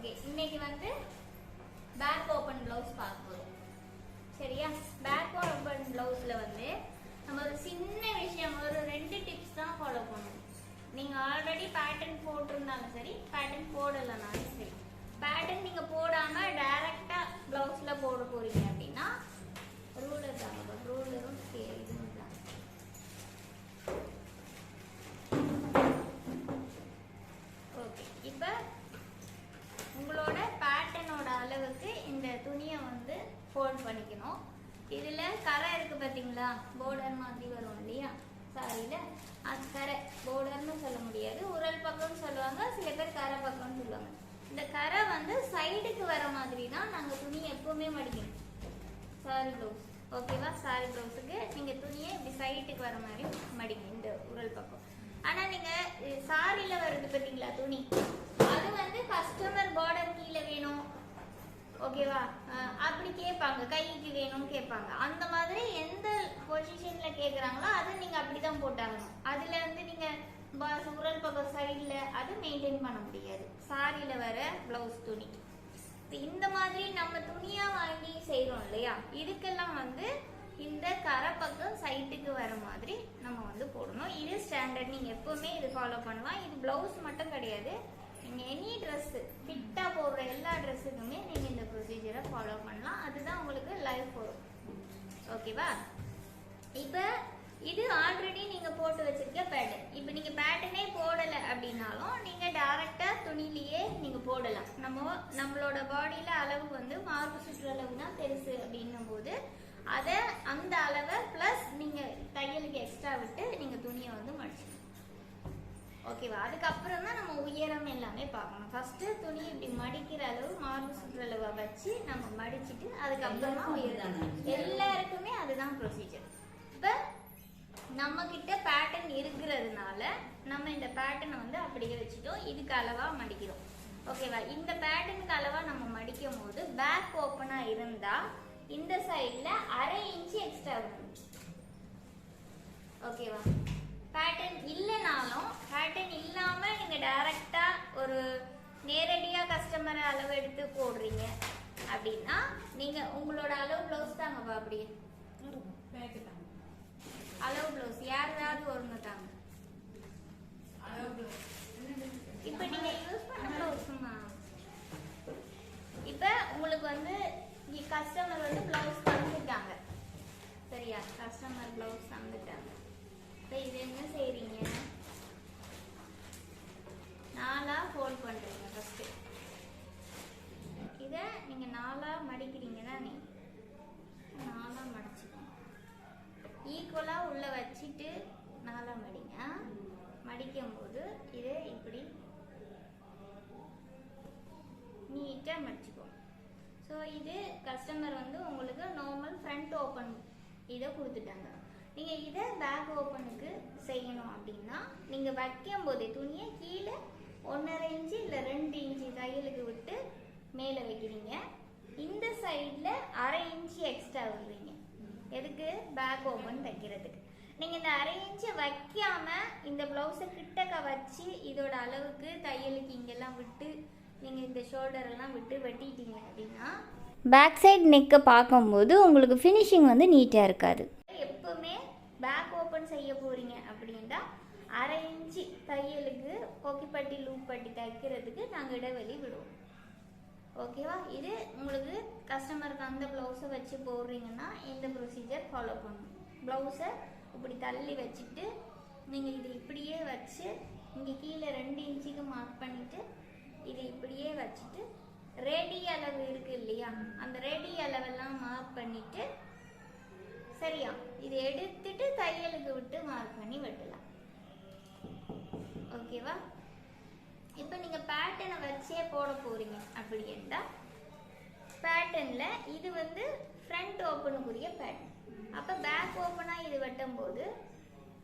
Okay இன்னைக்கு வந்து back open blouse பார்க்க போகிறோம் சரியா? பேக் ஓப்பன் ப்ளவுஸில் வந்து நம்ம ஒரு சின்ன விஷயம் ஒரு ரெண்டு டிப்ஸ் தான் ஃபாலோ பண்ணணும். நீங்கள் ஆல்ரெடி பேட்டர்ன் போட்டிருந்தாலும் சரி பேட்டர்ன் போடலைனாலும் சரி. பேட்டர்ன் நீங்கள் போடாமல் டைரெக்டாக ப்ளவுஸில் போட போகிறீங்க அப்படின்னா ரூலர் தான். ரூலரும் இதுவும் தான் ஓகே இப்போ உங்களோட பேட்டர்னோட அளவுக்கு இந்த துணியை வந்து ஃபோல்ட் பண்ணிக்கணும் இதில் கரை இருக்கு பார்த்தீங்களா போர்டர் மாதிரி வரும் இல்லையா? சாரியில் அது கரை. போர்டர்னு சொல்ல முடியாது. உரல் பக்கம்னு சொல்லுவாங்க. சில பேர் கரை பக்கம்னு சொல்லுவாங்க. இந்த கரை வந்து சைடுக்கு வர மாதிரி தான் நாங்கள் துணி எப்பவுமே மடிக்கணும். சாரி ப்ளவுஸ் ஓகேவா சாரி ப்ளவுஸுக்கு நீங்கள் துணியை இப்படி சைட்டுக்கு வர மாதிரி மடிங்க. இந்த உரல் பக்கம். ஆனால் நீங்கள் சாரியில் வருது பார்த்தீங்களா துணி? அது வந்து கஸ்டமர் பார்டர் கீழே வேணும். ஓகேவா? அப்படி கேட்பாங்க. கைக்கு வேணும்னு கேட்பாங்க. அந்த மாதிரி எந்த பொசிஷன்ல கேட்குறாங்களோ அதை நீங்கள் அப்படி தான் போட்டாகணும். அதில் வந்து நீங்கள் பாஸ் உரல் பக்கம் சைடில் அது மெயின்டைன் பண்ண முடியாது. சாரியில் வர ப்ளவுஸ் துணி. இந்த மாதிரி நம்ம துணியா வாங்கி செய்கிறோம் இல்லையா? இதுக்கெல்லாம் வந்து இந்த கரை பக்கம் சைட்டுக்கு வர மாதிரி நம்ம வந்து போடணும். இது ஸ்டாண்டர்ட் நீங்க எப்பவுமே இது ஃபாலோ பண்ணலாம். இது பிளவுஸ் மட்டும் கிடையாது. நீங்கள் எனி ட்ரெஸ்ஸு ஃபிட்டாக போடுற எல்லா ட்ரெஸ்ஸுக்குமே நீங்கள் இந்த ப்ரொசீஜரை ஃபாலோ பண்ணலாம். அதுதான் உங்களுக்கு லைஃப் வரும். ஓகேவா இப்போ இது ஆல்ரெடி நீங்கள் போட்டு வச்சிருக்க பேட்டர்ன் இப்போ நீங்கள் பேட்டர்னே போடலை அப்படின்னாலும் நீங்கள் டேரெக்டாக துணிலேயே நீங்கள் போடலாம். நம்ம நம்மளோட பாடியில் அளவு வந்து மார்பு சுற்றளவு தான் பெருசு அப்படின்னும் போது அதை அந்த அளவை ப்ளஸ் நீங்கள் தையலுக்கு எக்ஸ்ட்ரா விட்டு நீங்க துணியை வந்து மடிச்சிடணும் ஓகேவா? அதுக்கப்புறம் தான் நம்ம உயரம் எல்லாமே பார்க்கணும். ஃபர்ஸ்ட் துணி இப்படி மடிக்கிற அளவு மார்பு சுற்றளவை வச்சு நம்ம மடிச்சிட்டு அதுக்கப்புறமா உயரம். எல்லாருக்குமே அதுதான் ப்ரொசீஜர் இப்போ நம்ம கிட்ட பேட்டர்ன் இருக்கிறதுனால நம்ம இந்த பேட்டர்னை வந்து அப்படியே வச்சுட்டோம். இதுக்கு அளவா மடிக்கிறோம். ஓகேவா? இந்த பேட்டர்னுக்கு அளவா நம்ம மடிக்கும் போது பேக் ஓப்பனா இருந்தா இந்த சைடுல அரை இன்ச்சு எக்ஸ்ட்ரா வரும். ஓகேவா? பேட்டர்ன் இல்லைனாலும் பேட்டர்ன் இல்லாம நீங்க டைரக்டா ஒரு நேரடியா கஸ்டமர் அளவு எடுத்து போடுறீங்க. அப்படின்னா நீங்க உங்களோட அளவு ப்ளவுஸ் தாங்கப்பா அப்படியே அளவு ப்ளவுஸ் யாராவது ஒருங்க தாங்க. இப்போ நீங்க யூஸ் பண்ண ப்ளவுஸுமா இப்போ உங்களுக்கு வந்து கஸ்டமர் வந்து ப்ளவுஸ் தந்துட்டாங்க. சரியா? கஸ்டமர் ப்ளவுஸ் தந்துட்டாங்க. இப்போ இது என்ன செய்கிறீங்க நாலா ஃபோல்ட் பண்ணுறீங்க ஃபஸ்ட்டு இதை நீங்கள் நாலா மடிக்கிறீங்க தானே நாலா மடிச்சுக்கோங்க. ஈக்குவலாக உள்ளே வச்சுட்டு நாலா மடிங்க. மடிக்கும் போது இதை இப்படி நீட்டாக மடிச்சுக்கோங்க ஸோ இது கஸ்டமர் வந்து உங்களுக்கு நார்மல் ஃப்ரண்ட் ஓப்பன் இதை கொடுத்துட்டாங்க. நீங்கள் இதை பேக் ஓப்பனுக்கு செய்யணும் அப்படின்னா நீங்கள் வைக்கும் போதே துணியை கீழே ஒன்றரை இன்ச்சு இல்லை ரெண்டு இன்ச்சு தையலுக்கு விட்டு மேலே வைக்கிறீங்க. இந்த சைடில் அரை இன்ச்சு எக்ஸ்ட்ரா விடுறீங்க. எதுக்கு? பேக் ஓப்பன் தைக்கிறதுக்கு நீங்கள் இந்த அரை இன்ச்சு வைக்காமல் இந்த ப்ளவுஸை கிட்டக்க வச்சு இதோட அளவுக்கு தையலுக்கு இங்கெல்லாம் விட்டு நீங்கள் இந்த ஷோல்டர் எல்லாம் விட்டு வெட்டிட்டீங்க அப்படின்னா பேக் சைடு நெக்கை பார்க்கும்போது உங்களுக்கு ஃபினிஷிங் வந்து நீட்டாக இருக்காது. எப்பவுமே பேக் ஓப்பன் செய்ய போறீங்க அப்படின்னா அரை இன்ச்சு தையலுக்கு கொக்கிப்பட்டி லூப் பட்டி தைக்கிறதுக்கு நாங்கள் இடைவெளி விடுவோம். ஓகேவா இது உங்களுக்கு கஸ்டமருக்கு அந்த ப்ளவுஸை வச்சு போடுறீங்கன்னா இந்த ப்ரொசீஜர் ஃபாலோ பண்ணணும் ப்ளவுஸை இப்படி தள்ளி வச்சுட்டு நீங்கள் இது இப்படியே வச்சு இங்கே கீழே ரெண்டு இன்ச்சுக்கு மார்க் பண்ணிவிட்டு இது இப்படியே வச்சுட்டு ரெடி அளவு இருக்குது இல்லையா? அந்த ரெடி அளவெல்லாம் மார்க் பண்ணிட்டு சரியா? இது எடுத்துட்டு தையலுக்கு விட்டு மார்க் பண்ணி வெட்டலாம். ஓகேவா இப்போ நீங்கள் பேட்டர்னை வச்சே போட போகிறீங்க அப்படி என்றால் பேட்டர்னில் இது வந்து ஃப்ரண்ட் ஓப்பனுக்குரிய பேட்டர்ன் அப்போ பேக் ஓப்பனாக இது வெட்டும் போது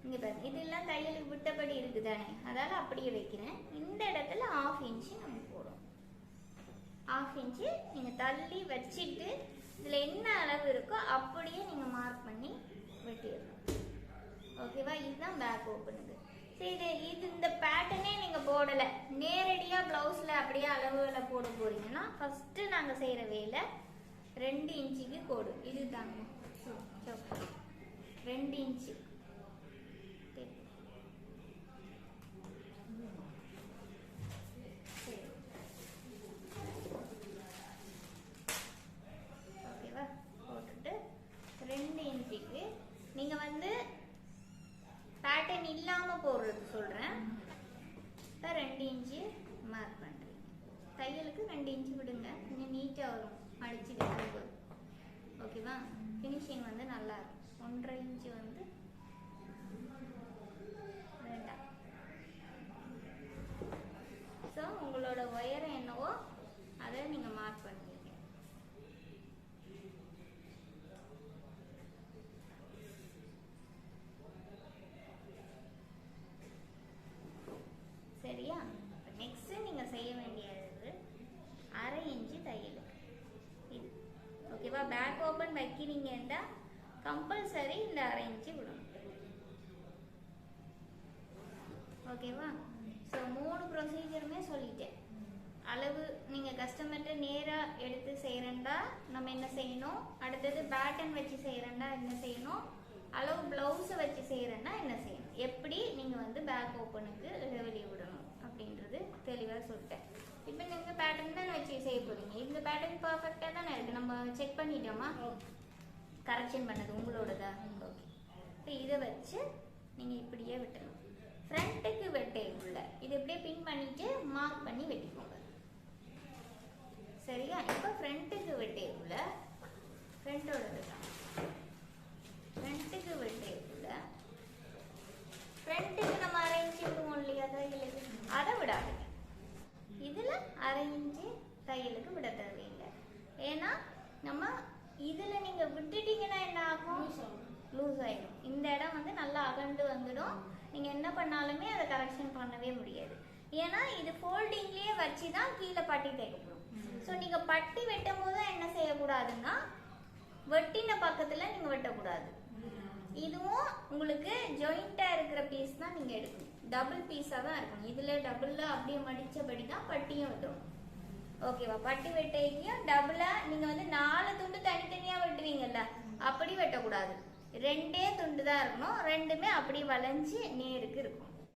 இங்கே பாருங்க இதெல்லாம் தையலுக்கு விட்டபடி இருக்குது தானே அதால் அப்படியே வைக்கிறேன். இந்த இடத்துல ஆஃப் இன்ச்சு நம்ம போடுறோம். ஆஃப் இன்ச்சு நீங்கள் தள்ளி வச்சுட்டு இதில் என்ன அளவு இருக்கோ அப்படியே நீங்கள் மார்க் பண்ணி வெட்டிடணும். ஓகேவா இதுதான் பேக் ஓப்பனுக்கு சரி இது இது இந்த பேட்டர்னே நீங்கள் போடலை. நேரடியாக ப்ளவுஸில் அப்படியே அளவுகளை போட போறீங்கன்னா ஃபஸ்ட்டு நாங்கள் செய்கிற வேலை ரெண்டு இன்ச்சுக்கு கோடு. இதுதாங்க. சோப்பு. ரெண்டு இன்ச்சு சரி. சரி. ஓகேவா போட்டுட்டு ரெண்டு இன்ச்சுக்கு நீங்க வந்து பேட்டர்ன் இல்லாம போடுறது சொல்றேன் இப்போ ரெண்டு இன்ச்சு மார்க் பண்றீங்க தையலுக்கு ரெண்டு இன்ச்சு விடுங்க கொஞ்சம் நீட்டா வரும் அடிச்சு வைக்கும்போது ஓகேவா ஃபினிஷிங் வந்து நல்லா இருக்கும் ஒன்றரை இன்ச்சு வந்து வேண்டாம். ஸோ உங்களோட உயரம் என்னவோ அதை நீங்கள் மார்க் பண்ணுவீங்க சரியா? நெக்ஸ்ட் நீங்க செய்ய வேண்டியது அரை இன்ச்சு தையல். இது. ஓகேவா பேக் வைக்கிறீங்கன்னா கம்பல்சரி இந்த அரைஞ்சி விடணும் ஓகேவா ஸோ மூணு ப்ரொசீஜருமே சொல்லிட்டேன். அளவு நீங்கள் கஸ்டமர்கிட்ட நேராக எடுத்து செய்கிறேன்டா நம்ம என்ன செய்யணும்? அடுத்தது பேட்டன் வச்சு செய்கிறேன்டா என்ன செய்யணும்? அளவு ப்ளவுஸை வச்சு செய்கிறேன்னா என்ன செய்யணும்? எப்படி நீங்கள் வந்து பேக் ஓப்பனுக்கு இடைவெளி விடணும்? அப்படின்றது தெளிவாக சொல்லிட்டேன். இப்போ நீங்கள் பேட்டர்ன் தானே வச்சு செய்ய போகிறீங்க இந்த பேட்டர்ன் பர்ஃபெக்டாக தானே இருக்குது நம்ம செக் பண்ணிட்டோமா? கரெக்ஷன் பண்ணது உங்களோடதா? ஓகே இப்போ இதை வச்சு நீங்கள் இப்படியே வெட்டணும். ஃப்ரண்ட்டுக்கு வெட்டை உள்ள. இது இப்படியே பின் பண்ணிட்டு மார்க் பண்ணி வெட்டிக்கோங்க. சரியா? இப்போ ஃப்ரண்ட்டுக்கு வெட்டை உள்ள. ஃப்ரண்ட்டோட தான் ஃப்ரண்ட்டுக்கு வெட்டை உள்ள ஃப்ரண்ட்டுக்கு நம்ம அரை இன்ச்சு விடுவோம் இல்லையா தையலுக்கு அதை விடாதீங்க இதுல அரை இன்ச்சு தையலுக்கு விட தேவையில்லை ஏன்னா நம்ம இதுல நீங்க விட்டுட்டீங்கன்னா என்ன ஆகும்? லூஸ் ஆயிடும். இந்த இடம் வந்து நல்லா அகண்டு வந்துடும். நீங்க என்ன பண்ணாலுமே அதை கரெக்ஷன் பண்ணவே முடியாது. ஏன்னா இது ஃபோல்டிங்லயே வச்சு தான் கீழே பட்டி தைக்கப்படும் ஸோ நீங்க பட்டி வெட்டும் போது என்ன செய்யக்கூடாதுன்னா வெட்டின பக்கத்துல நீங்க வெட்டக்கூடாது. இதுவும் உங்களுக்கு ஜாயிண்டா இருக்கிற பீஸ் தான் நீங்க எடுக்கணும். டபுள் பீஸா தான் இருக்கணும். இதுல டபுள்ல அப்படியே மடிச்சபடி தான் பட்டியும் வெட்டணும். ஓகேவா பட்டி வெட்டைக்கும் டபுளா நீங்க வந்து நாலு துண்டு தனித்தனியா வெட்டுவீங்கல்ல அப்படி வெட்டக்கூடாது. ரெண்டே துண்டு தான் இருக்கணும். ரெண்டுமே அப்படி வளைஞ்சு நேருக்கு இருக்கும்.